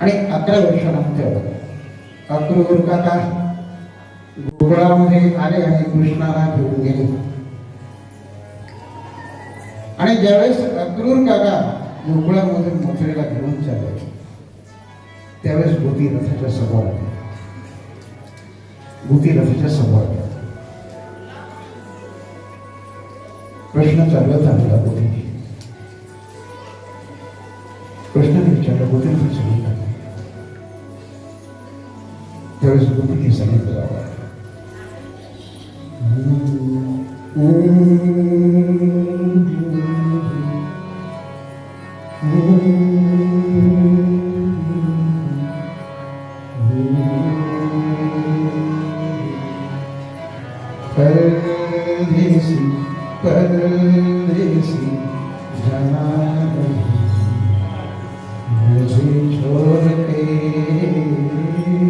आणि अकरा वर्षानंतर अक्रूर काका गोकुळामध्ये आले आणि कृष्णाला घेऊन गेले. आणि ज्यावेळेस अक्रूर काका गोकुळामधून मथुरेला घेऊन चालले त्यावेळेस गोपी रथाच्या समोर आले. गोपी रथाच्या समोर आले. प्रश्न चालवत आलेला गोपीने कृष्णाने विचारलं गोपीने सांगितलं त्यावेळेस गोपीने सांगितलं परदेसी परदेसी जाना नहीं मुझे छोड़ के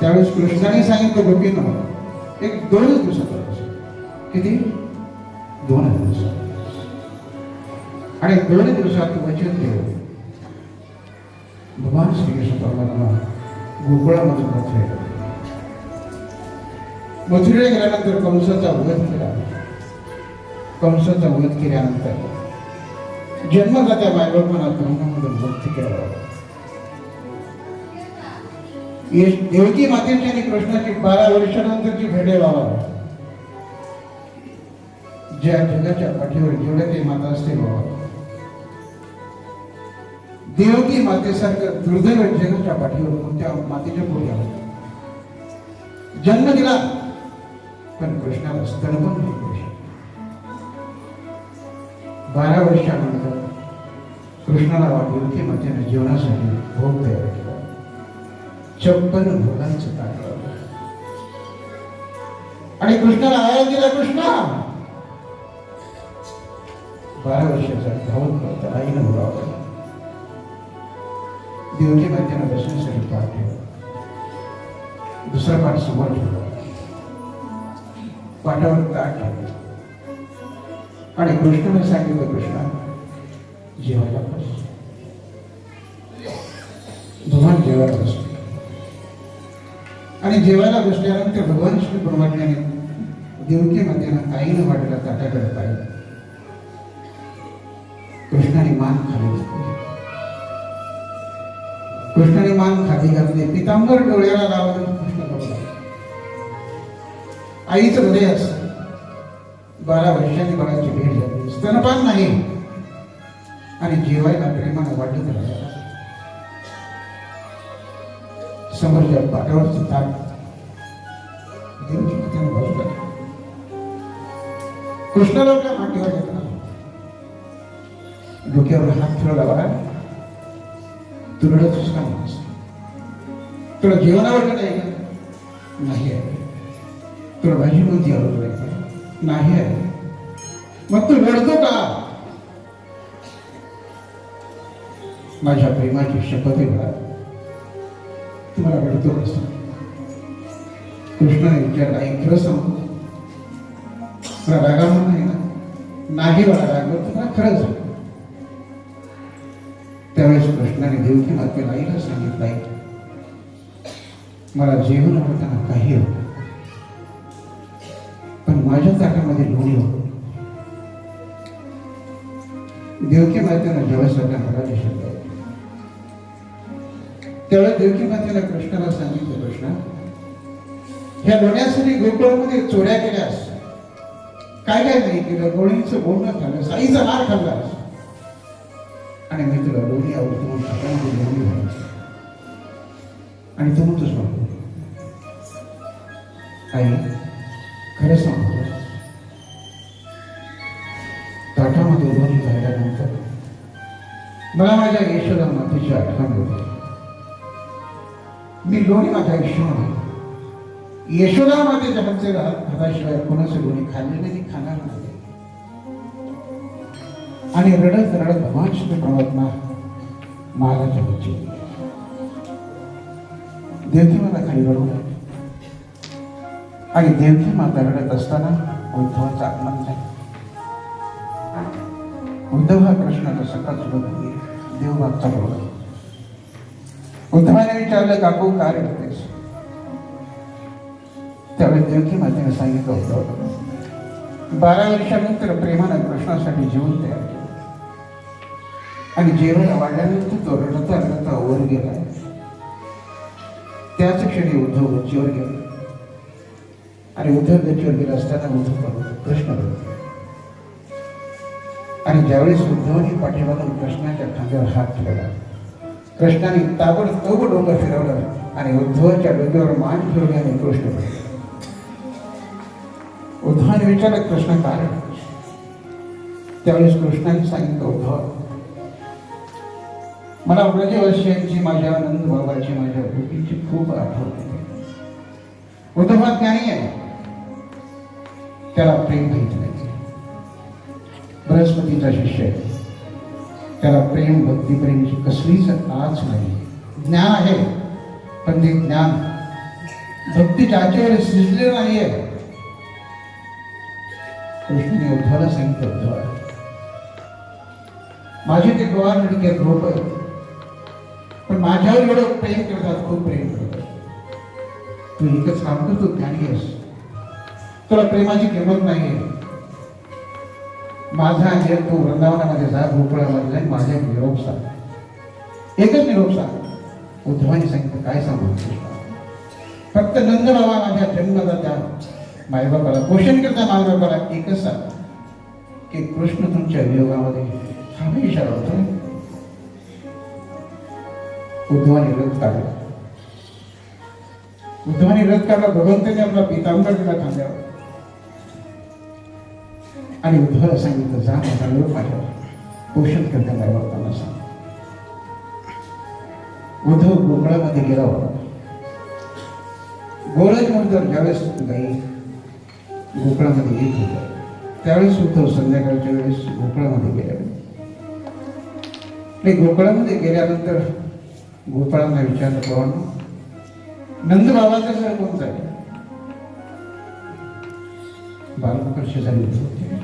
त्यावेळेस कृष्णाने सांगितलं गोपीनं एक दोनच दिवसाचा किती? दोन दिवसात. आणि दोन दिवसात वचन देव भगवान श्रीकृष्ण परमात्मा गोकुळामधून मथुरे मथुरेला गेल्यानंतर कंसाचा वध केला. कंसाचा वध केल्यानंतर जन्मदात्या मायबापांना तरुणामधून भक्ती केला देवकी मातेची आणि कृष्णाची बारा वर्षानंतरची भेटे बाबा. ज्या जगाच्या पाठीवर जेवढे काही माता असते बाबा. देवकी मातेसारखं दुर्दैव जगाच्या पाठीवर कोणत्या मातेच्या पोटी आहोत जन्म दिला पण कृष्णाला स्तनपण नाही बारा वर्षानंतर कृष्णाला देवकी मातेने जीवनासाठी भोग तयार केला छप्पन भोगांचं टाकलं आणि कृष्णाला आया दिला कृष्णा! बारा वर्षाचा धावत करता आईनं बोलावलं देवकी मातेनं बसण्यासाठी पाठ ठेवला. दुसरा पाठ समोर ठेवला. पाठावर ताट ठेवलं. आणि कृष्णाने सांगितलं कृष्णा जेवायला बस. भगवान जेवायला बस. आणि जेवायला बसल्यानंतर भगवान श्री परमात्म्याने देवकी मातेनं आईनं वाटलं ताटाकडे पाहिलं. कृष्णाने मान खाली कृष्णाने मान खाली घातले. पितांबर डोळ्याला लावलं कृष्ण आईचं हृदय अस. बारा वर्षांनी बाळाची भेट झाली. स्तनपान नाही. आणि जेवायला प्रेमानं वाटत राहिला. समोरच्या पाठावरचं ताट देवची त्याने बाजूला ठेवलं. कृष्णाला आपल्या मांडीवर घेतला डोक्यावर हात फिरवला बघा तू रडतोस का म्हणून तुला जेवणावर आवडलं नाही नाही आहे. तुला भाजी कोणती आवडत नाही नाही आहे. मग तू रडतो का? माझ्या प्रेमाची शपथ आहे तुम्हाला रडतो कसं कृष्णाने विचारला आई खरं सांगू मला रागावून नाही ना? नाही मला रागवत तुम्हाला खरंच त्यावेळेस कृष्णाने देवकी माते आईला सांगितलं आई मला जेवण आवडताना काही होतं पण माझ्या ताटामध्ये लोणी होतं देवकी मातेनं जेवायसाठी त्यावेळेस देवकीमातेला कृष्णाला सांगितलं कृष्णा ह्या लोण्यासाठी गोकुळामध्ये चोऱ्या केल्यास काय काय नाही केलं? लोणीचं बोलणं खाल्लं साईचा हार खाल्ला. आणि मी तुला लोणी आवडतो म्हणून लोणी आणि तू म्हणतोस बाबू आई खरं सांगतो ताटामध्ये लोणी झाल्यानंतर मला माझ्या यशोदा मातेची आठवण होती. मी लोणी माझ्या आयुष्यामध्ये यशोदा मातेच्या हातचे हाताशिवाय कोणाचं लोणी खाल्ले नाही खाणार नाही. आणि रडत रडत भगवान परमात्मा महाराज बच्चे देवकी माता खाली रडू आणि देवकी माता रडत असताना उद्धवाचा आगमन झाला. उद्धव हा कृष्णाचा सकाळ सुरू देवबागचा बोला उद्धवाने विचारलं काकू का रडतेस त्यावेळी देवकी मातेने सांगितलं होतं बारा वर्षानंतर प्रेमानं कृष्णासाठी जीवन तयार केलं. आणि जेवण वाढल्यानंतर तो रडता रडता वर गेला. त्याच क्षणी उद्धव गच्चीवर गेले. आणि उद्धव गच्चीवर गेला असताना उद्धव कृष्ण आणि ज्यावेळेस उद्धवने पाठीमागून कृष्णाच्या खांद्यावर हात ठेवला कृष्णाने ताबडतोब डोंगर फिरवलं आणि उद्धवाच्या डोक्यावर मान फिरवल्याने कृष्ण उद्धवाने विचारलं कृष्ण काय? त्यावेळेस कृष्णाने सांगितलं उद्धव मला ब्रजवर्षांची माझ्या आनंद बाबाची माझ्या गोपीची खूप आठवण येते उद्धव हा ज्ञानी आहे. त्याला प्रेम माहिती नाही. बृहस्पतीचा शिष्य आहे. त्याला प्रेम भक्तीप्रेमची कसलीच आच नाही. ज्ञान आहे पण ते ज्ञान भक्ती ज्याच्यावर शिजले नाहीये. कृष्णने उद्धवाला सांगितलं उद्धव माझे ते गोवार लडके ग्रुप आहे. पण माझ्यावर एवढं प्रेम करतात खूप प्रेम करतात. तू एकच काम कर तू ज्ञानी आहेस. तुला प्रेमाची किंमत नाहीये. माझा आणि तू वृंदावनामध्ये जा गोकुळामध्ये जाईन माझ्या निरोप सांग. एकच निरोप सांग. उद्धवाने सांगितलं काय सांगू? फक्त नंद बाबा माझ्या जन्मदात्या मायबापाला पोषण करता मायबापाला एकच सांग की कृष्ण तुमच्या वियोगामध्ये हमेशा राहतो. उद्धवाने रथ काढला. उद्धवाने रथ काढला भगवंताने आपला पितांबर दिला खांद्यावर. आणि उद्धवाला सांगितलं जा माझा लोक माझ्या पोषण करता मायबापांना सांग. उद्धव गोकुळामध्ये गेला होता. गोरज म्हणतो ज्यावेळेस गाई गोकळामध्ये येत होत्या त्यावेळेस उद्धव संध्याकाळच्या वेळेस गोकळामध्ये गेल्या ते गोकळामध्ये गेल्यानंतर गोपाळांना विचारलं कोण नंद बाबाचं घर कोणतं आहे बालकर्ष शेजारी होते.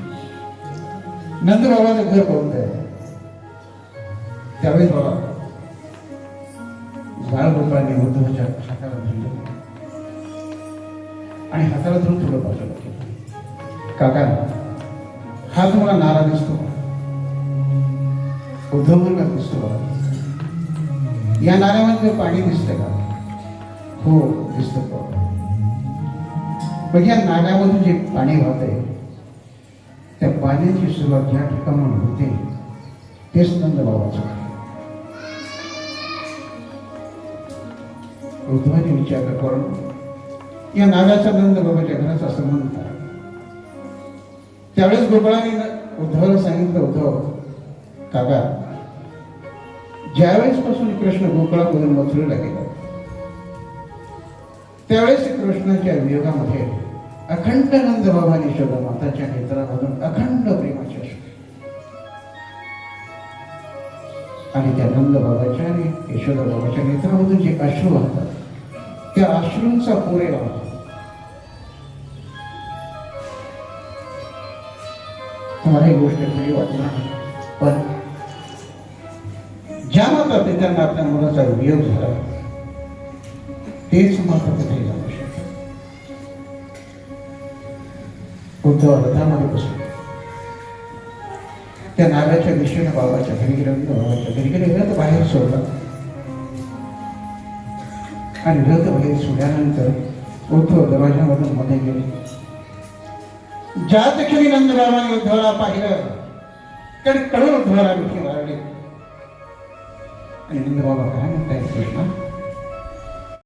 नंतर बाबाचं घर कोणतं आहे त्यावेळेस बाबा बाळगोपाळांनी उद्धवाच्या हाताला धरलं आणि हाताला धरून थोडं बाजूला केलं काका हा तुम्हाला नारा दिसतो. उद्धवला मुलगा दिसतो बाबा. या नाऱ्यामध्ये पाणी दिसतं का? हो दिसतं बघा मग या नाल्यामधून जे पाणी वाहत आहे त्या पाण्याची सुरुवात ज्या ठिकाणून होते. तेच नंदबाबाचं उद्धवाने विचारलं करून या नागाचा नंद बाबाच्या घराचा संबंध काय त्यावेळेस गोपाळाने उद्धवाला सांगितलं उद्धव काका ज्यावेळेसपासून कृष्ण गोकुळामधून मथुरेला गेला त्यावेळेस कृष्णाच्या वियोगामध्ये अखंड नंद बाबा शोधा माताच्या नेत्रामधून अखंड प्रेमाचे आणि त्या नंद बाबाच्या आणि यशोदा बाबाच्या नेत्रामधून जे अश्रू वाहतात त्या अश्रूंचा पुरे वाहतो तुम्हाला ही गोष्ट खरी वाटणार पण ज्या माता पित्यांना आपल्या मुलाचा वियोग झाला तेच माता तिथे उद्धव रथामध्ये बसले. त्या नागाच्या दिशेनं बाबाच्या घरी गेले बाबाच्या घरी गेले रथ बाहेर सोडला. आणि रथ बाहेर सोडल्यानंतर उद्धव दरवाजामधून मध्ये गेले. ज्या क्षणी नंदबाबाने उद्धवला पाहिलं कडकडून उद्धवाला मिठी मारली. आणि नंदबाबा काय म्हणताय कृष्णा